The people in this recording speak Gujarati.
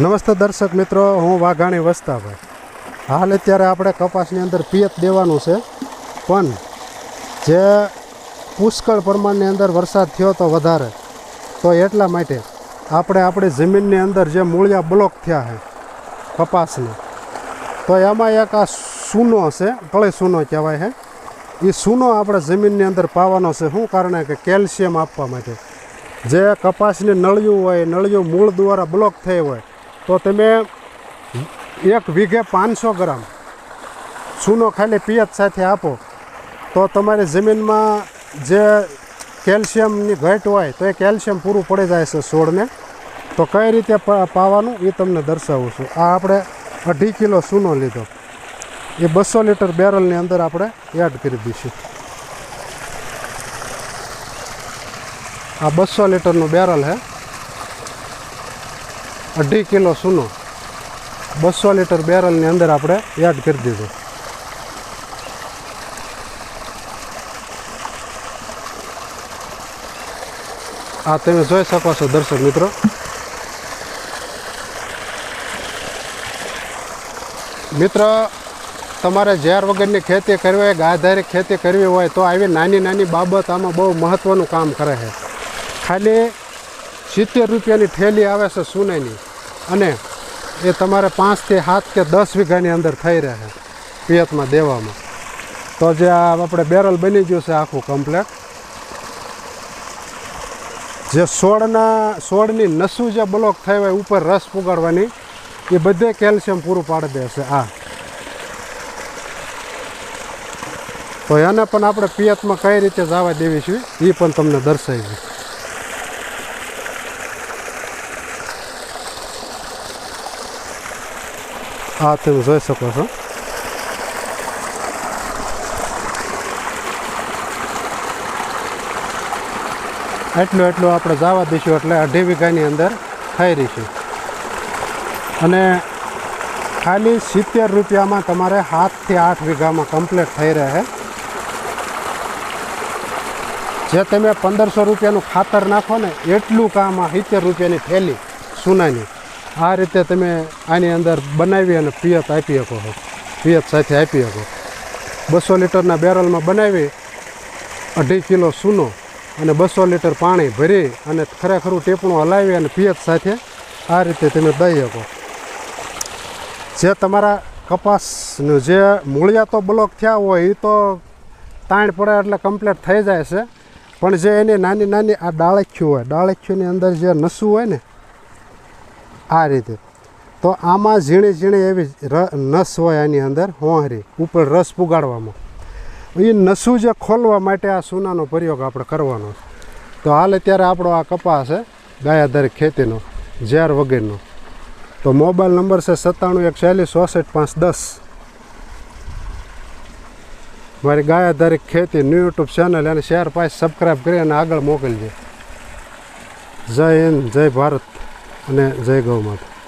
નમસ્તે દર્શક મિત્રો, હું વાઘાણી વસ્તાભાઈ. હાલ અત્યારે આપણે કપાસની અંદર પિયત દેવાનું છે, પણ જે પુષ્કળ પ્રમાણની અંદર વરસાદ થયો તો વધારે. તો એટલા માટે આપણે આપણી જમીનની અંદર જે મૂળિયા બ્લોક થયા છે, કપાસને, તો એમાં એક આ સૂનો છે કળે સૂનો કહેવાય છે. એ સૂનો આપણે જમીનની અંદર પાવાનો છે, શું કારણે કે કેલ્શિયમ આપવા માટે. જે કપાસની નળિયું હોય, નળિયું મૂળ દ્વારા બ્લોક થઈ હોય તો તમે એક વીઘે પાંચસો ગ્રામ સૂનો ખાલી પિયત સાથે આપો. તો તમારી જમીનમાં જે કેલ્શિયમની ઘટ હોય તો એ કેલ્શિયમ પૂરું પડી જાય છે છોડને. તો કઈ રીતે પાવાનું એ તમને દર્શાવું છું. આ આપણે અઢી કિલો સૂનો લીધો. એ બસો લીટર બેરલની અંદર આપણે એડ કરી દઈશું. આ બસો લીટરનું બેરલ છે અઢી કિલો સૂનો બસો લીટર બેરલની અંદર આપણે એડ કરી દીધું. આ તમે જોઈ શકો છો દર્શક મિત્રો. મિત્ર, તમારે ઝેર વગરની ખેતી કરવી હોય ગાધારી ખેતી કરવી હોય, તો આવી નાની નાની બાબત આમાં બહુ મહત્ત્વનું કામ કરે છે. ખાલી સિત્તેર રૂપિયાની થેલી આવે છે સોનાની અને એ તમારે પાંચથી સાત કે દસ વીઘાની અંદર થઈ રહે પિયતમાં દેવામાં. તો જે આ આપણે બેરલ બની ગયું છે આખું કમ્પ્લેટ જે સોળના, સોળની નસું જે બ્લોક થઈ હોય ઉપર રસ પુગાડવાની, એ બધે કેલ્શિયમ પૂરું પાડી દેશે આ. તો એને પણ આપણે પિયતમાં કઈ રીતે જવા દેવી છીએ એ પણ તમને દર્શાવી આ તમે જોઈ શકો છો એટલું એટલું આપણે જવા દઈશું એટલે અઢી વીઘાની અંદર થઈ રહીશું અને ખાલી સિત્તેર રૂપિયામાં તમારે સાતથી આઠ વીઘામાં કમ્પ્લીટ થઈ રહે જે તમે પંદરસો રૂપિયાનું ખાતર નાખો ને, એટલું કામ આ સિત્તેર રૂપિયાની થેલી, સોનાની. આ રીતે તમે આની અંદર બનાવી અને પિયત આપી શકો છો. પિયત સાથે આપી શકો. બસો લીટરના બેરલમાં બનાવી, અઢી કિલો સૂનો અને બસો લીટર પાણી ભરી અને ખરેખરું ટેપણું હલાવી અને પિયત સાથે આ રીતે તમે દઈ શકો. જે તમારા કપાસનું જે મૂળિયા તો બ્લોક થયા હોય એ તો તાણ પડે એટલે કમ્પ્લીટ થઈ જાય છે. પણ જે એની નાની નાની આ ડાળખ્યું હોય ડાળખ્યુંની અંદર જે નસું હોય ને આ રીતે. તો આમાં ઝીણી ઝીણી એવી નસ હોય આની અંદર, હોંહરી, ઉપર રસ પુગાડવામાં. એ નસું જે ખોલવા માટે આ સોનાનો પ્રયોગ આપણે કરવાનો તો હાલ અત્યારે આપણો આ કપાસ છે, ગાયાધારી ખેતીનો, ઝેર વગેરેનો. તો મોબાઈલ નંબર છે સત્તાણું એક ચાલીસ ચોસઠ પાંચ દસ. મારી ગાયાધારી ખેતી ન્યૂ યુટ્યુબ ચેનલ અને શેર પાસ સબસ્ક્રાઈબ કરી અને આગળ મોકલજે. જય હિન્દ, જય ભારત. અને જય ગૌ માતા.